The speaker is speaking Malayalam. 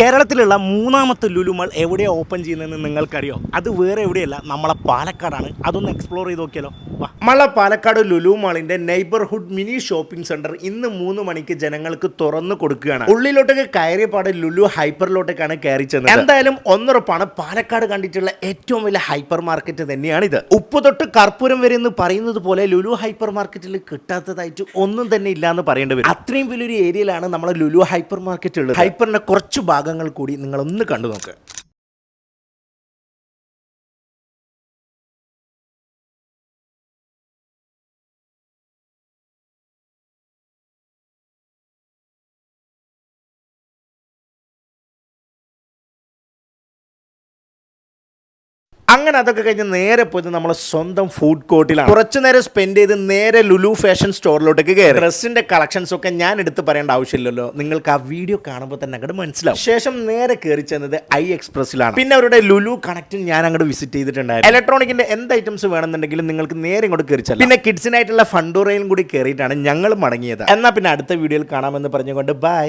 കേരളത്തിലുള്ള മൂന്നാമത്തെ ലുലുമൾ എവിടെയാണ് ഓപ്പൺ ചെയ്യുന്നതെന്ന് നിങ്ങൾക്കറിയോ? അത് വേറെ എവിടെയല്ല നമ്മളെ പാലക്കാടാണ്. അതൊന്ന് എക്സ്പ്ലോർ ചെയ്ത് നോക്കിയാലോ. വാ. നമ്മളെ പാലക്കാട് ലുലു മാളിന്റെ നെയ്ബർഹുഡ് മിനി ഷോപ്പിംഗ് സെന്റർ ഇന്ന് മൂന്ന് മണിക്ക് ജനങ്ങൾക്ക് തുറന്നു കൊടുക്കുകയാണ്. ഉള്ളിലോട്ടൊക്കെ കയറിയ പാട് ലുലു ഹൈപ്പറിലോട്ടേക്കാണ് കയറി ചെന്നത്. എന്തായാലും ഒന്നുറപ്പാണ് പാലക്കാട് കണ്ടിട്ടുള്ള ഏറ്റവും വലിയ ഹൈപ്പർ മാർക്കറ്റ് തന്നെയാണ് ഇത് ഉപ്പ് തൊട്ട് കർപ്പൂരം വരെ എന്ന് പറയുന്നത് പോലെ ലുലു ഹൈപ്പർ മാർക്കറ്റിൽ കിട്ടാത്തതായിട്ട് ഒന്നും തന്നെ ഇല്ല എന്ന് പറയേണ്ടി വരും. അത്രയും വലിയൊരു ഏരിയയിലാണ് നമ്മുടെ ലുലു ഹൈപ്പർ മാർക്കറ്റ് ഉള്ളത്. ഹൈപ്പറിന്റെ കുറച്ച് ഭാഗങ്ങൾ കൂടി നിങ്ങൾ ഒന്ന് കണ്ടു നോക്ക്. അങ്ങനെ അതൊക്കെ കഴിഞ്ഞ് നേരെ പോയത് നമ്മളെ സ്വന്തം ഫുഡ് കോർട്ടിലാണ് കുറച്ച് നേരം സ്പെൻഡ് ചെയ്ത് നേരെ ലുലു ഫാഷൻ സ്റ്റോറിലോട്ടേക്ക് കയറി. ഡ്രസ്സിന്റെ കളക്ഷൻസ് ഒക്കെ ഞാൻ എടുത്ത് പറയേണ്ട ആവശ്യമില്ലല്ലോ. നിങ്ങൾക്ക് ആ വീഡിയോ കാണുമ്പോൾ തന്നെ അങ്ങോട്ട് മനസ്സിലാവും. ശേഷം നേരെ കയറി ചെന്നത് ഐ എക്സ്പ്രസിലാണ് പിന്നെ അവരുടെ ലുലു കണക്റ്റും ഞാൻ അങ്ങോട്ട് വിസിറ്റ് ചെയ്തിട്ടുണ്ടായിരുന്നു. ഇലക്ട്രോണിക്കിന്റെ എന്ത് ഐറ്റംസ് വേണമെന്നുണ്ടെങ്കിലും നിങ്ങൾക്ക് നേരെ ഇങ്ങോട്ട് കയറി പിന്നെ കിഡ്സിനായിട്ടുള്ള ഫണ്ടോറയിലും കൂടി കയറിയിട്ടാണ് ഞങ്ങൾ മടങ്ങിയത്. എന്നാൽ പിന്നെ അടുത്ത വീഡിയോയിൽ കാണാമെന്ന് പറഞ്ഞുകൊണ്ട് ബൈ